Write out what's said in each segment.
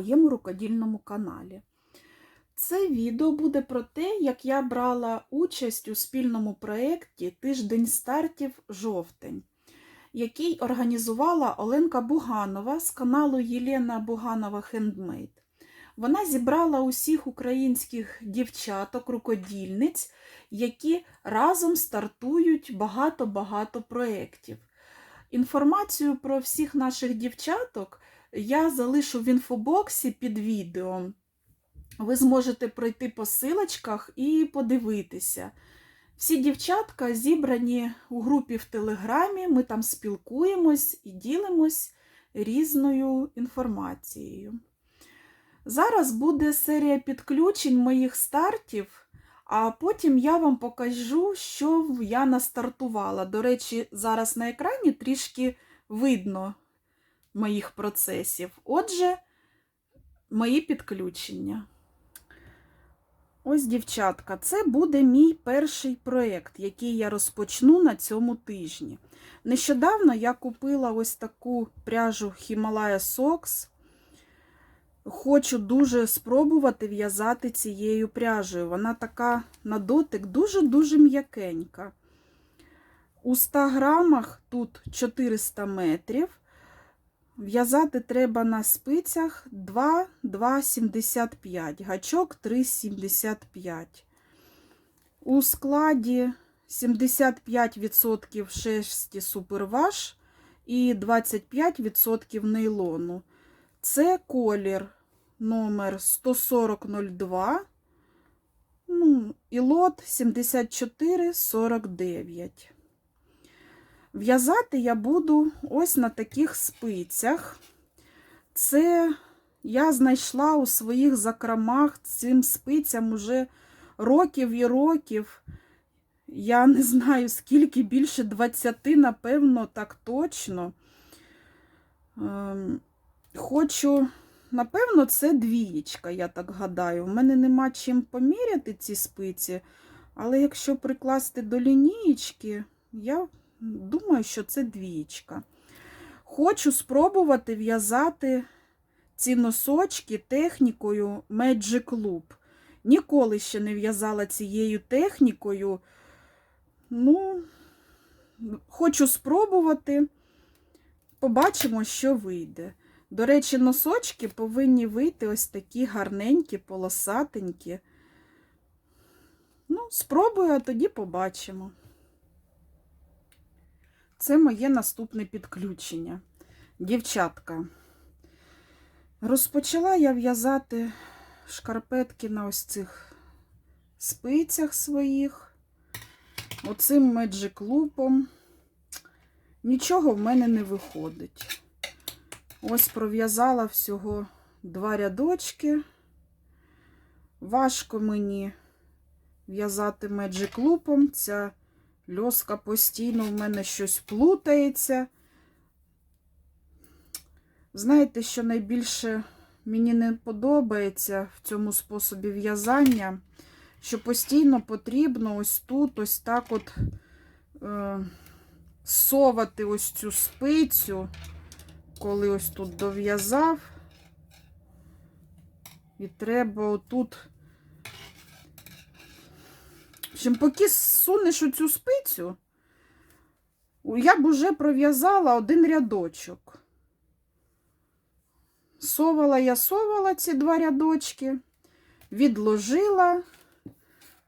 моєму рукодільному каналі. Це відео буде про те, як я брала участь у спільному проєкті Тиждень стартів жовтень, який організувала Оленка Буганова з каналу Єлена Буганова Хендмейд. Вона зібрала усіх українських дівчаток-рукодільниць, які разом стартують багато-багато проєктів. Інформацію про всіх наших дівчаток я залишу в інфобоксі під відео. Ви зможете пройти по силочках і подивитися. Всі дівчатка зібрані у групі в Телеграмі, ми там спілкуємось і ділимось різною інформацією. Зараз буде серія підключень моїх стартів, а потім я вам покажу, що я настартувала. До речі, зараз на екрані трішки видно моїх процесів. Отже, мої підключення. Ось, дівчатка, це буде мій перший проєкт, який я розпочну на цьому тижні. Нещодавно я купила ось таку пряжу Himalaya Socks. Хочу дуже спробувати в'язати цією пряжею. Вона така на дотик дуже-дуже м'якенька. У 100 грамах тут 400 метрів. В'язати треба на спицях 2,275, гачок 3,75. У складі 75% шерсті суперваш і 25% нейлону. Це колір номер 14002, ну, і лот 7449. В'язати я буду ось на таких спицях. Це я знайшла у своїх закромах цим спицям уже років і років. Я не знаю, скільки більше 20, напевно, так точно. Ем, Хочу, напевно, це двієчка, я так гадаю. У мене нема чим поміряти ці спиці, але якщо прикласти до лінієчки, я думаю, що це двієчка. Хочу спробувати в'язати ці носочки технікою Magic Loop. Ніколи ще не в'язала цією технікою. Ну, хочу спробувати. Побачимо, що вийде. До речі, носочки повинні вийти ось такі гарненькі, полосатенькі. Ну, спробую, а тоді побачимо. Це моє наступне підключення. Дівчатка. Розпочала я в'язати шкарпетки на ось цих спицях своїх, оцим меджик-лупом. Нічого в мене не виходить. Ось пров'язала всього два рядочки. Важко мені в'язати меджик-лупом. Ця льоска постійно в мене щось плутається. Знаєте, що найбільше мені не подобається в цьому способі в'язання, що постійно потрібно ось тут, ось так от е, совати ось цю спицю, коли ось тут дов'язав. І треба отут. Общем, поки сунеш оцю спицю, я б уже пров'язала один рядочок. Совала я совала ці два рядочки, відложила,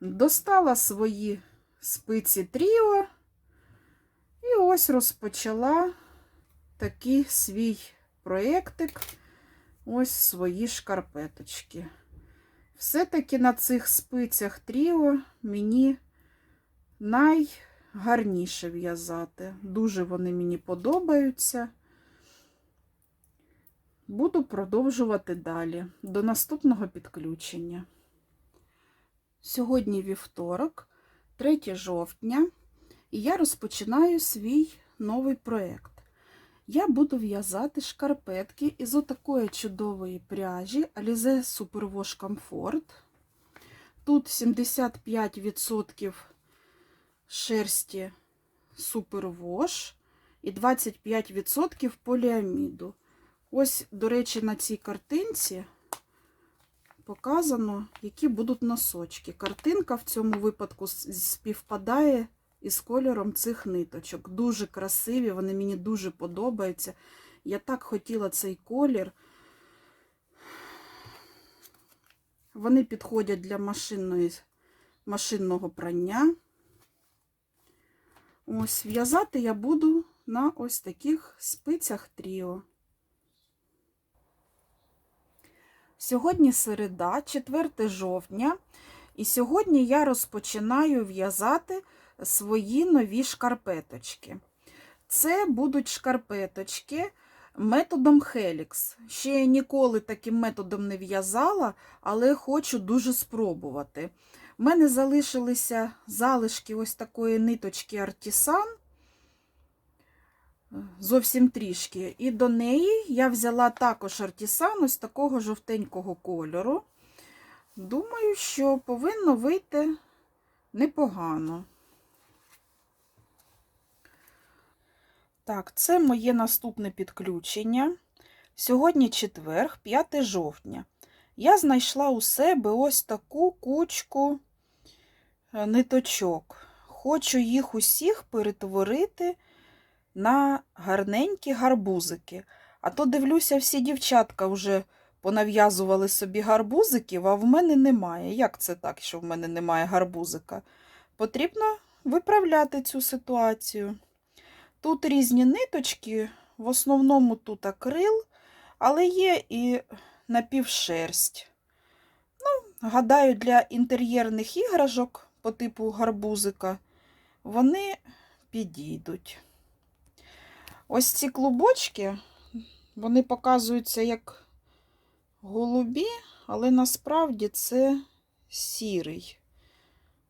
достала свої спиці тріо і ось розпочала такий свій проєктик, ось свої шкарпеточки. Все-таки на цих спицях тріо мені найгарніше в'язати. Дуже вони мені подобаються. Буду продовжувати далі, до наступного підключення. Сьогодні вівторок, 3 жовтня, і я розпочинаю свій новий проєкт. Я буду в'язати шкарпетки із отакої чудової пряжі Alize Superwash Comfort. Тут 75% шерсті Superwash і 25% поліаміду. Ось, до речі, на цій картинці показано, які будуть носочки. Картинка в цьому випадку співпадає із кольором цих ниточок. Дуже красиві, вони мені дуже подобаються. Я так хотіла цей колір. Вони підходять для машинної, машинного прання. Ось, в'язати я буду на ось таких спицях тріо. Сьогодні середа, 4 жовтня, і сьогодні я розпочинаю в'язати свої нові шкарпеточки. Це будуть шкарпеточки методом Helix. Ще ніколи таким методом не в'язала, але хочу дуже спробувати. У мене залишилися залишки ось такої ниточки Артісан. Зовсім трішки. І до неї я взяла також артісан ось такого жовтенького кольору. Думаю, що повинно вийти непогано. Так, це моє наступне підключення. Сьогодні четверг, 5 жовтня. Я знайшла у себе ось таку кучку е, ниточок. Хочу їх усіх перетворити на гарненькі гарбузики. А то дивлюся, всі дівчатка вже понав'язували собі гарбузиків, а в мене немає. Як це так, що в мене немає гарбузика? Потрібно виправляти цю ситуацію. Тут різні ниточки, в основному тут акрил, але є і напівшерсть. Ну, гадаю, для інтер'єрних іграшок по типу гарбузика вони підійдуть. Ось ці клубочки, вони показуються як голубі, але насправді це сірий.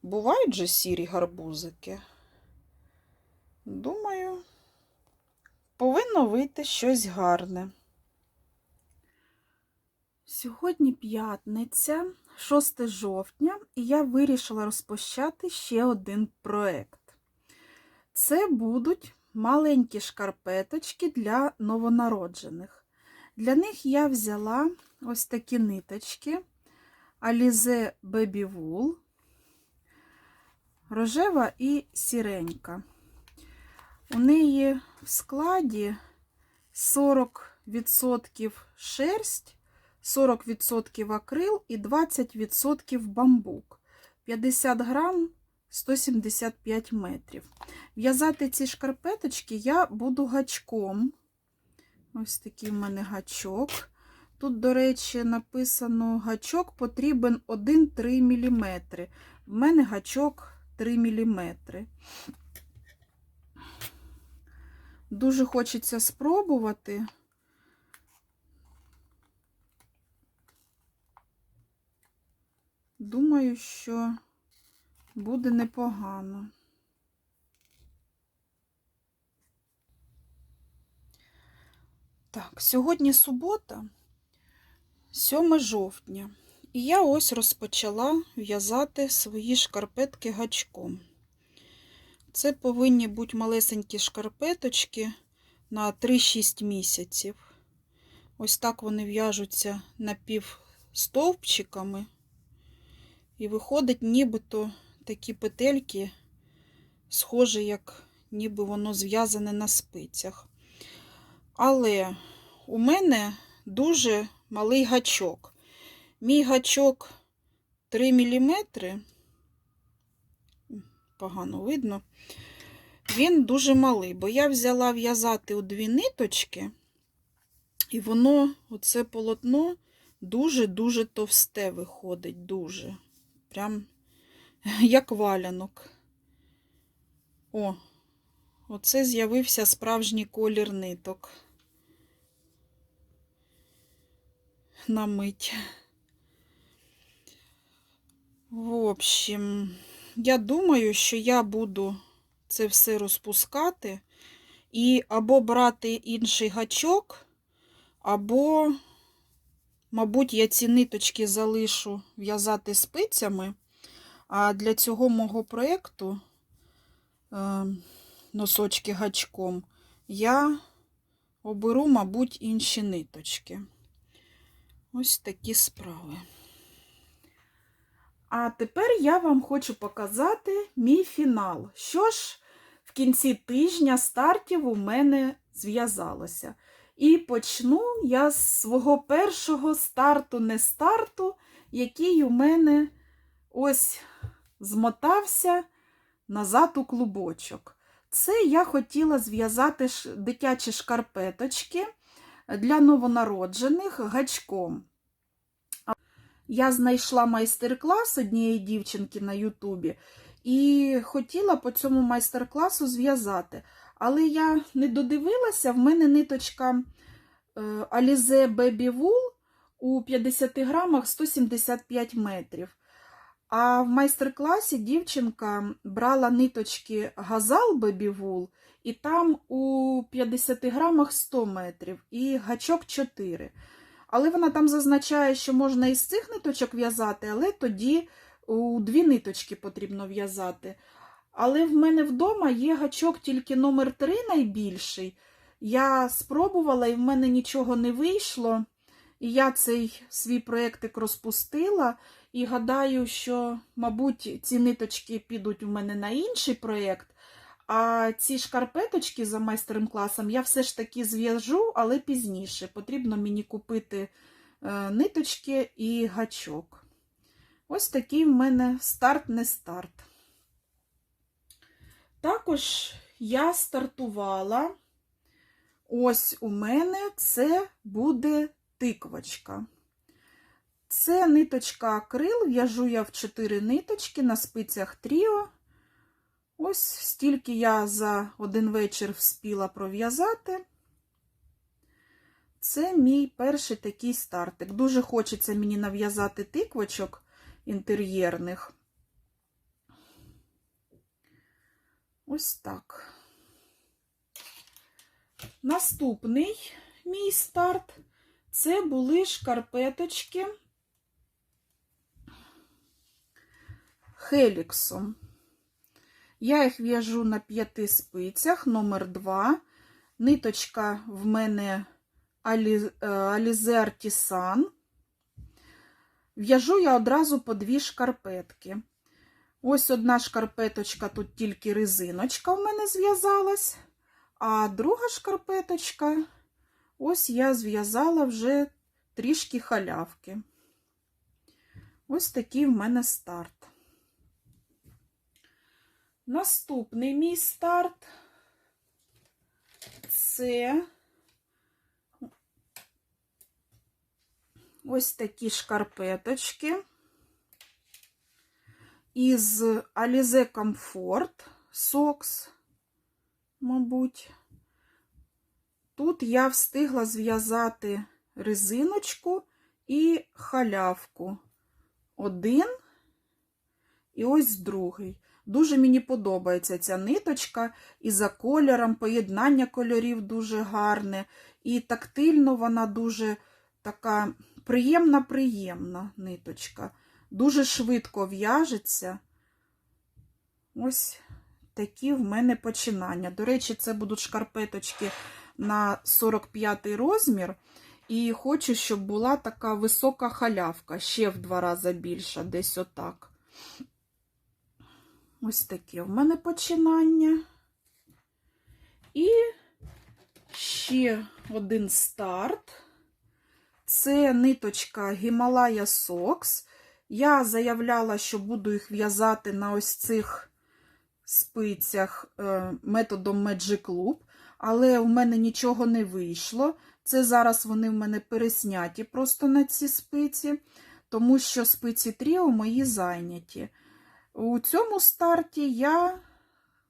Бувають же сірі гарбузики. Думаю, повинно вийти щось гарне. Сьогодні п'ятниця, 6 жовтня, і я вирішила розпочати ще один проект. Це будуть маленькі шкарпеточки для новонароджених. Для них я взяла ось такі ниточки Alize Baby Wool, рожева і сіренька. У неї в складі 40% шерсть, 40% акрил і 20% бамбук. 50 грам 175 метрів. В'язати ці шкарпеточки я буду гачком. Ось такий в мене гачок. Тут, до речі, написано, гачок потрібен 1-3 мм. В мене гачок 3 мм. Дуже хочеться спробувати. Думаю, що буде непогано. Так, сьогодні субота, 7 жовтня, і я ось розпочала в'язати свої шкарпетки гачком. Це повинні бути малесенькі шкарпеточки на 3-6 місяців. Ось так вони в'яжуться напівстовпчиками. І виходить, нібито такі петельки, схожі, як ніби воно зв'язане на спицях. Але у мене дуже малий гачок. Мій гачок 3 мм, погано видно, він дуже малий, бо я взяла в'язати у дві ниточки, і воно, оце полотно, дуже-дуже товсте виходить, дуже. Прям як валянок. О, оце з'явився справжній колір ниток. На мить. В общем, я думаю, що я буду це все розпускати і або брати інший гачок, або, мабуть, я ці ниточки залишу в'язати спицями. А для цього мого проєкту е, носочки гачком я оберу, мабуть, інші ниточки. Ось такі справи. А тепер я вам хочу показати мій фінал. Що ж в кінці тижня стартів у мене зв'язалося. І почну я з свого першого старту, не старту, який у мене ось змотався назад у клубочок. Це я хотіла зв'язати дитячі шкарпеточки для новонароджених гачком. Я знайшла майстер-клас однієї дівчинки на Ютубі і хотіла по цьому майстер-класу зв'язати. Але я не додивилася, в мене ниточка е, Alize Baby Wool у 50 грамах 175 метрів. А в майстер-класі дівчинка брала ниточки Газал Baby Wool, і там у 50 грамах 100 метрів і гачок 4. Але вона там зазначає, що можна із цих ниточок в'язати, але тоді у дві ниточки потрібно в'язати. Але в мене вдома є гачок тільки номер 3 найбільший. Я спробувала, і в мене нічого не вийшло. І я цей свій проєктик розпустила. І гадаю, що, мабуть, ці ниточки підуть у мене на інший проєкт. А ці шкарпеточки за майстером класом я все ж таки зв'яжу, але пізніше. Потрібно мені купити е, ниточки і гачок. Ось такий в мене старт-не старт. Також я стартувала. Ось у мене це буде тиквочка. Це ниточка акрил, в'яжу я в 4 ниточки на спицях тріо. Ось стільки я за один вечір вспіла пров'язати. Це мій перший такий стартик. Дуже хочеться мені нав'язати тиквочок інтер'єрних. Ось так. Наступний мій старт це були шкарпеточки Хеліксом. Я їх в'яжу на п'яти спицях, номер 2. Ниточка в мене Alize Artisan. В'яжу я одразу по дві шкарпетки. Ось одна шкарпеточка, тут тільки резиночка в мене зв'язалась, а друга шкарпеточка, ось я зв'язала вже трішки халявки. Ось такий в мене старт. Наступний мій старт це ось такі шкарпеточки із Alize Comfort Socks, мабуть. Тут я встигла зв'язати резиночку і халявку. Один і ось другий. Дуже мені подобається ця ниточка, і за кольором, поєднання кольорів дуже гарне, і тактильно вона дуже така приємна-приємна ниточка. Дуже швидко в'яжеться. Ось такі в мене починання. До речі, це будуть шкарпеточки на 45 розмір. І хочу, щоб була така висока халявка, ще в два рази більша, десь отак. Ось таке в мене починання. І ще один старт. Це ниточка Himalaya Socks. Я заявляла, що буду їх в'язати на ось цих спицях е, методом Magic Loop, але в мене нічого не вийшло. Це зараз вони в мене пересняті просто на ці спиці, тому що спиці тріо мої зайняті. У цьому старті я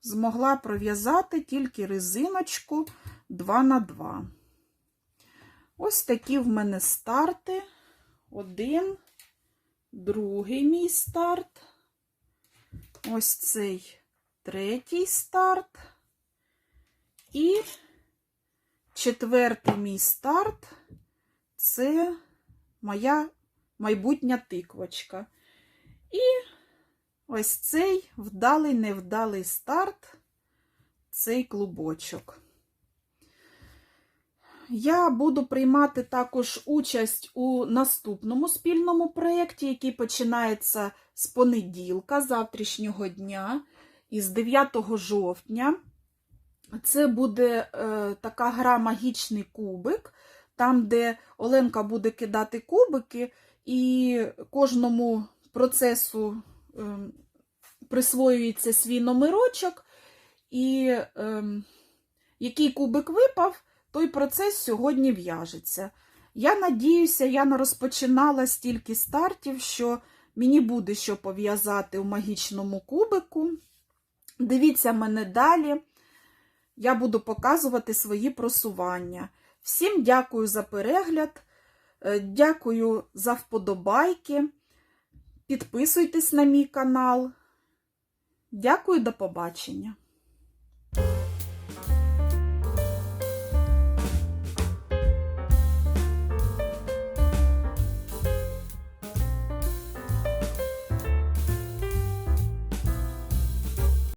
змогла пров'язати тільки резиночку 2 на 2. Ось такі в мене старти. Один, другий мій старт. Ось цей третій старт. І четвертий мій старт це моя майбутня тиквочка. І ось цей вдалий, невдалий старт, цей клубочок. я буду приймати також участь у наступному спільному проєкті, який починається з понеділка, завтрашнього дня, із 9 жовтня. Це буде е, така гра Магічний кубик, там, де Оленка буде кидати кубики, і кожному процесу присвоюється свій номерочок, і е, який кубик випав, той процес сьогодні в'яжеться. Я надіюся, я не розпочинала стільки стартів, що мені буде що пов'язати у магічному кубику. Дивіться мене далі. Я буду показувати свої просування. Всім дякую за перегляд, е, дякую за вподобайки. Підписуйтесь на мій канал. Дякую, до побачення!